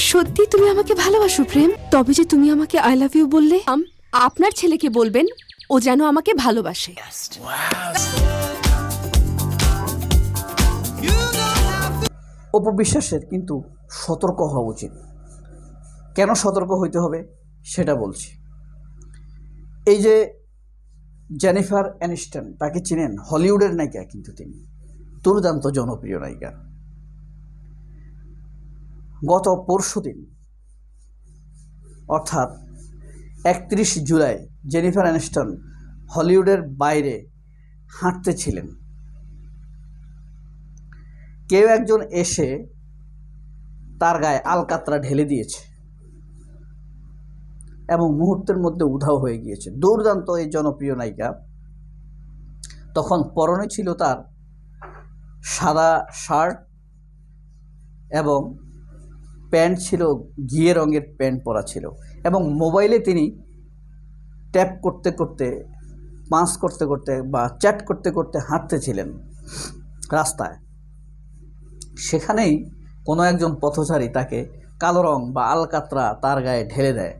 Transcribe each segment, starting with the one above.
সত্যি তুমি আমাকে ভালোবাসো, প্রেম? তবে যে তুমি আমাকে আই লাভ ইউ বললে? আপনার ছেলেকে বলবেন, ও যেন আমাকে ভালোবাসে। অপবিশ্বাসের কিন্তু সতর্ক হওয়া উচিত। কেন সতর্ক হইতে হবে সেটা বলছি। এই যে জেনিফার অ্যানিস্টন তাকে চিনেন? হলিউডের নায়িকা কিন্তু তিনি। দুর্দান্ত জনপ্রিয় নায়িকা। গত পরশু দিন, অর্থাৎ একত্রিশ জুলাই, জেনিফার অ্যানিস্টন হলিউডের বাইরে হাঁটতে ছিলেন। কেউ একজন এসে তার গায়ে আলকাতরা ঢেলে দিয়েছে এবং মুহূর্তের মধ্যে উধাও হয়ে গিয়েছে। দুর্দান্ত এই জনপ্রিয় নায়িকা। তখন পরনে ছিল তার সাদা শার্ট এবং প্যান্ট ছিল, ঘিয়ে রঙের প্যান্ট পরা ছিল এবং মোবাইলে তিনি ট্যাপ করতে করতে পাঁচ করতে করতে বা চ্যাট করতে করতে হাঁটতেছিলেন রাস্তায়। সেখানেই কোনো একজন পথচারী তাকে কালো রং বা আলকাতরা তার গায়ে ঢেলে দেয়।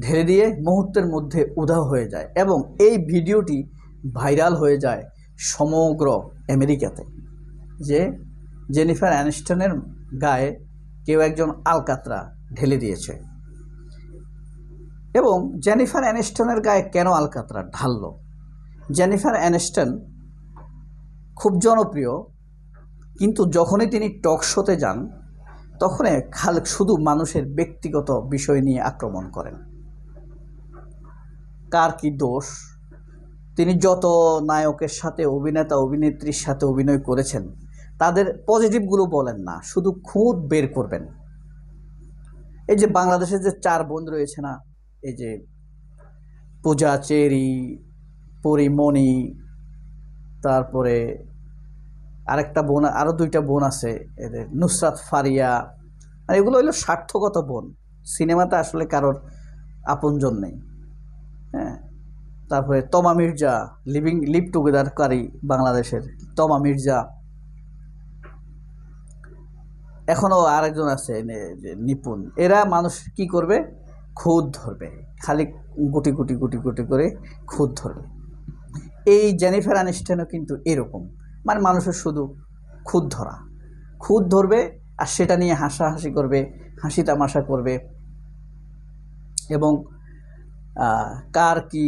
ঢেলে দিয়ে মুহূর্তের মধ্যে উধাও হয়ে যায় এবং এই ভিডিওটি ভাইরাল হয়ে যায় সমগ্র আমেরিকাতে যে জেনিফার অ্যানিস্টনের গায়ে কেউ একজন আলকাতরা ঢেলে দিয়েছে। এবং জেনিফার অ্যানিস্টনের গায়ে কেন আলকাতরা ঢালল? জেনিফার অ্যানিস্টন খুব জনপ্রিয়, কিন্তু যখনই তিনি টক শোতে যান, তখনই খাল শুধু মানুষের ব্যক্তিগত বিষয় নিয়ে আক্রমণ করেন। কার কি দোষ? তিনি যত নায়কের সাথে অভিনেতা, অভিনেত্রীর সাথে অভিনয় করেছেন তাদের পজিটিভগুলো বলেন না, শুধু খুঁত বের করবেন। এই যে বাংলাদেশের যে চার বোন রয়েছে না, এই যে পূজা, চেরি, পরিমণি, তারপরে আরেকটা বোন আরও দুইটা বোন আছে, এদের নুসরাত ফারিয়া মানে এগুলো হলো স্বার্থগত বোন। সিনেমাতে আসলে কারোর আপনজন নেই হ্যাঁ? তারপরে তমা মির্জা লিভিং লিভ টুগেদারকারী বাংলাদেশের, তমা মির্জা। এখনও আরেকজন আছে নিপুণ। এরা মানুষ কি করবে? খুদ ধরবে। খালি গুটি গুটি গুটি গুটি করে খুদ ধরবে। এই জেনিফার আনিস্টেনও কিন্তু এরকম। মানে মানুষের শুধু খুদ ধরা। খুদ ধরবে আর সেটা নিয়ে হাসাহাসি করবে, হাসি তামাশা করবে। এবং কার কি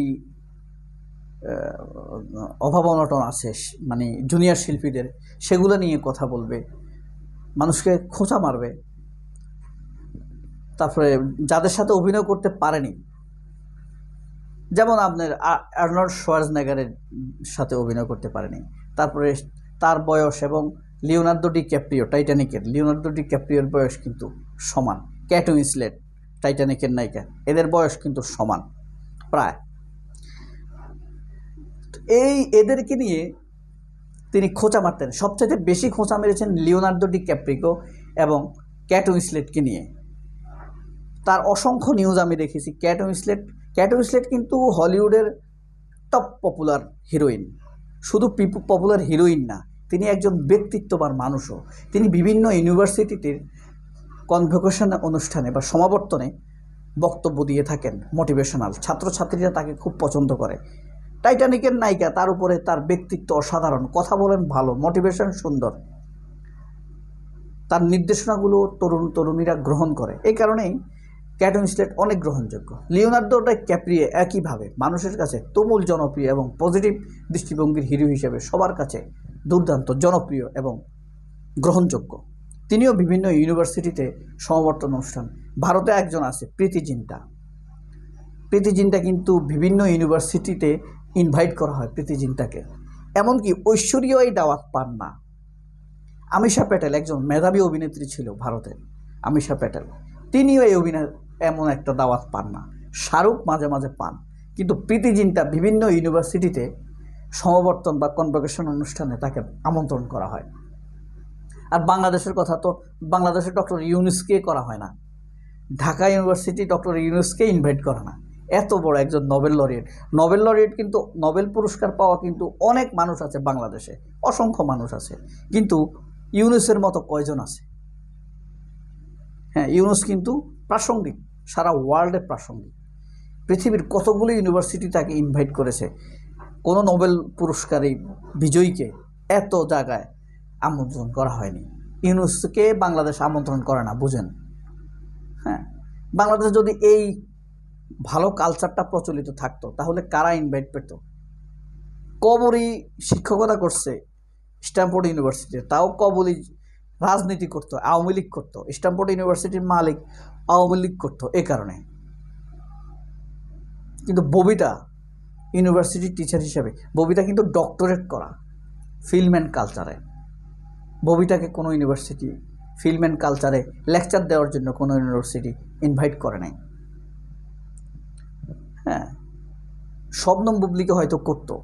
অভাব অনটন আছে মানে জুনিয়র শিল্পীদের, সেগুলো নিয়ে কথা বলবে। মানুষকে খোঁচা মারবে। তারপরে যাদের সাথে অভিনয় করতে পারেনি, যেমন আপনার আর্নল্ড শোয়ার্জনেগারের সাথে অভিনয় করতে পারেনি। তারপরে তার বয়স এবং লিওনার্দো ডি ক্যাপ্রিও টাইটানিকের। লিওনার্দো ডি ক্যাপ্রিওর বয়স কিন্তু সমান। ক্যাট উইন্সলেট, টাইটানিকের নায়িকা, এদের বয়স কিন্তু সমান, প্রায়। এই এদেরকে নিয়ে তিনি খোঁচা মারতেন। সবচেয়ে বেশি খোঁচা মেরেছেন লিওনার্দো ডি ক্যাপ্রিকো এবং ক্যাট উইন্সলেটকে নিয়ে। তার অসংখ্য নিউজ আমি দেখেছি। ক্যাট উইন্সলেট ক্যাট উইন্সলেট কিন্তু হলিউডের টপ পপুলার হিরোইন শুধু পপুলার হিরোইন না, তিনি একজন ব্যক্তিত্ববান মানুষও। তিনি বিভিন্ন ইউনিভার্সিটিতে কনভোকেশন অনুষ্ঠানে বা সমাবর্তনে বক্তব্য দিয়ে থাকেন। মোটিভেশনাল ছাত্রছাত্রীরা তাকে খুব পছন্দ করে। টাইটানিকের নায়িকা, তার উপরে তার ব্যক্তিত্ব অসাধারণ, কথা বলেন ভালো মোটিভেশন সুন্দর। তার নির্দেশনাগুলো তরুণ তরুণীরা গ্রহণ করে। এই কারণেই ক্যাট উইন্সলেট অনেক গ্রহণযোগ্য। লিওনার্দোটা ক্যাপ্রিয়ে একইভাবে মানুষের কাছে তুমুল জনপ্রিয় এবং পজিটিভ দৃষ্টিভঙ্গির হিরো হিসেবে সবার কাছে দুর্দান্ত জনপ্রিয় এবং গ্রহণযোগ্য। তিনিও বিভিন্ন ইউনিভার্সিটিতে সমাবর্তন অনুষ্ঠান। ভারতে একজন আছে, প্রীতি জিন্টা। প্রীতি জিন্টা কিন্তু বিভিন্ন ইউনিভার্সিটিতে ইনভাইট করা হয় প্রীতি জিন্টাকে এমনকি ঐশ্বরীয় এই দাওয়াত পান না। আমিষা প্যাটেল একজন মেধাবী অভিনেত্রী ছিল ভারতের আমিষা প্যাটেল। তিনিও এই অভিনয় এমন একটা দাওয়াত পান না। শাহরুখ মাঝে মাঝে পান। কিন্তু প্রীতি জিন্টা বিভিন্ন ইউনিভার্সিটিতে সমাবর্তন বা কনভোকেশন অনুষ্ঠানে তাকে আমন্ত্রণ করা হয়। আর বাংলাদেশের কথা তো বাংলাদেশের ডক্টর ইউনুসকে করা হয় না। ঢাকা ইউনিভার্সিটি ডক্টর ইউনুসকে ইনভাইট করে না। এত বড় একজন নোবেল লরিয়েট। নোবেল লরিয়েট কিন্তু নোবেল পুরস্কার পাওয়া কিন্তু অনেক মানুষ আছে বাংলাদেশে, অসংখ্য মানুষ আছে। কিন্তু ইউনুসের মতো কয়জন আছে? হ্যাঁ ইউনুস কিন্তু প্রাসঙ্গিক, সারা ওয়ার্ল্ডে প্রাসঙ্গিক। পৃথিবীর কতগুলো ইউনিভার্সিটি তাকে ইনভাইট করেছে? কোনো নোবেল পুরস্কারী বিজয়ীকে এত জায়গায় আমন্ত্রণ করা হয়নি। ইউনুসকে বাংলাদেশ আমন্ত্রণ করে না, বুঝেন? হ্যাঁ বাংলাদেশে যদি এই ভালো কালচারটা প্রচলিত থাকতো, তাহলে কারা ইনভাইট পেত? কবরই শিক্ষকতা করছে স্ট্যাম্পোর্ড ইউনিভার্সিটিতে, তাও কবরই রাজনীতি করতো, আওয়ামী লীগ করতো স্ট্যাম্পোর্ড ইউনিভার্সিটির মালিক আওয়ামী লীগ করতো এ কারণে। কিন্তু ববিতা ইউনিভার্সিটির টিচার হিসেবে, ববিতা কিন্তু ডক্টরেট করা ফিল্ম অ্যান্ড কালচারে ববিতাকে কোনো ইউনিভার্সিটি ফিল্ম অ্যান্ড কালচারে লেকচার দেওয়ার জন্য কোনো ইউনিভার্সিটি ইনভাইট করে নাই। হ্যাঁ শবনম বুবলিকে হয়তো করতো,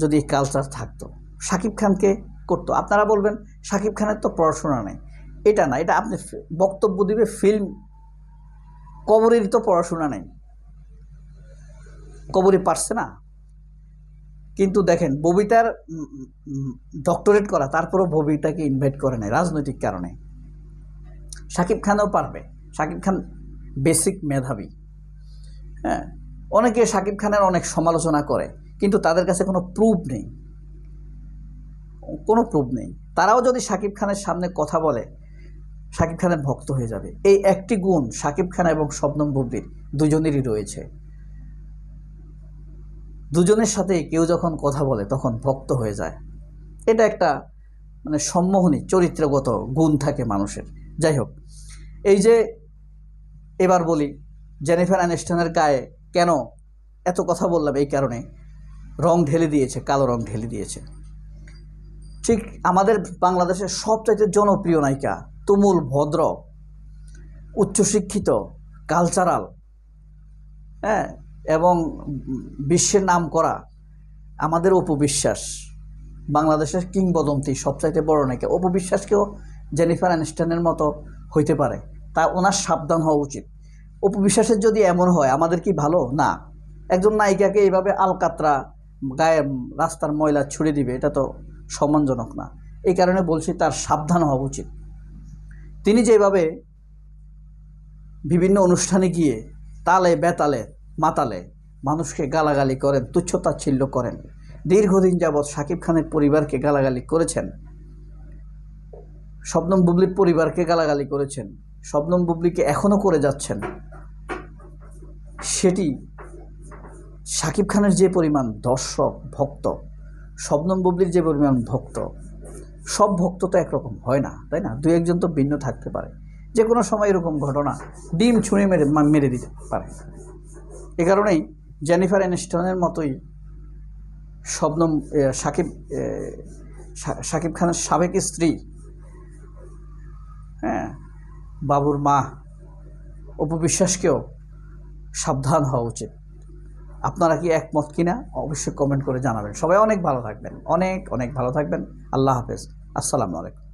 যদি এই কালচার থাকতো। শাকিব খানকে করতো। আপনারা বলবেন শাকিব খানের তো পড়াশোনা নেই। এটা না, এটা আপনি বক্তব্য দিবে ফিল্ম কবরের তো পড়াশোনা নেই। কবরে পারছে না। কিন্তু দেখেন, ববিতার ডক্টরেট করা, তারপরও ববিতাকে ইনভাইট করে নাই রাজনৈতিক কারণে। শাকিব খানও পারবে। শাকিব খান বেসিক মেধাবী। হ্যাঁ অনেকে শাকিব খানের অনেক সমালোচনা করে, কিন্তু তাদের কাছে কোনো প্রুফ নেই। কোনো প্রুফ নেই। তারাও যদি শাকিব খানের সামনে কথা বলে শাকিব খানের ভক্ত হয়ে যাবে। এই একটি গুণ শাকিব খান এবং শবনম বুবলির দুজনেরই রয়েছে। দুজনের সাথে কেউ যখন কথা বলে, তখন ভক্ত হয়ে যায়। এটা একটা মানে সম্মোহনী, চরিত্রগত গুণ থাকে মানুষের। যাই হোক, এই যে এবার বলি, জেনিফার অ্যানিস্টনের গায়ে কেন এত কথা বললাম এই কারণে? রং ঢেলে দিয়েছে, কালো রং ঢেলে দিয়েছে। ঠিক আমাদের বাংলাদেশের সবচাইতে জনপ্রিয় নায়িকা তুমুল ভদ্র, উচ্চশিক্ষিত কালচারাল হ্যাঁ এবং বিশ্বের নাম করা আমাদের অপবিশ্বাস বাংলাদেশের কিংবদন্তি, সবচাইতে বড় নায়িকা। অপবিশ্বাসকেও জেনিফার অ্যানিস্টনের মতো হইতে পারে। তা ওনার সাবধান হওয়া উচিত। অপবিশ্বাসের যদি এমন হয়, আমাদের কি ভালো? না। একজন নায়িকাকে এইভাবে আলকাতরা গায়ে রাস্তার ময়লা ছুড়ে দিবে, এটা তো সম্মানজনক না। এই কারণে বলছি তার সাবধান হওয়া উচিত। তিনি যেভাবে বিভিন্ন অনুষ্ঠানে গিয়ে তালে, বেতালে, মাতালে মানুষকে গালাগালি করেন, তুচ্ছতাচ্ছিল্য করেন, দীর্ঘদিন যাবৎ শাকিব খানের পরিবারকে গালাগালি করেছেন, শবনম বুবলির পরিবারকে গালাগালি করেছেন, শবনম বুবলিকে এখনও করে যাচ্ছেন সেটি শাকিব খানের যে পরিমাণ দর্শক, ভক্ত, শবনম বুবলির যে পরিমাণ ভক্ত, সব ভক্ত তো একরকম হয় না, তাই না? দু একজন তো ভিন্ন থাকতে পারে। যে কোনো সময় এরকম ঘটনা ডিম ছুঁড়ে মেরে মেরে দিতে পারে। এ কারণেই জেনিফার অ্যানিস্টনের মতোই শবনম সাকিব শাকিব খানের সাবেক স্ত্রী হ্যাঁ বাবুর মা অপবিশ্বাসকেও সাবধান হওয়া উচিত। আপনারা কি একমত কিনা অবশ্যই কমেন্ট করে জানাবেন। সবাই অনেক ভালো থাকবেন। অনেক অনেক ভালো থাকবেন। আল্লাহ হাফেজ। আসসালামু আলাইকুম।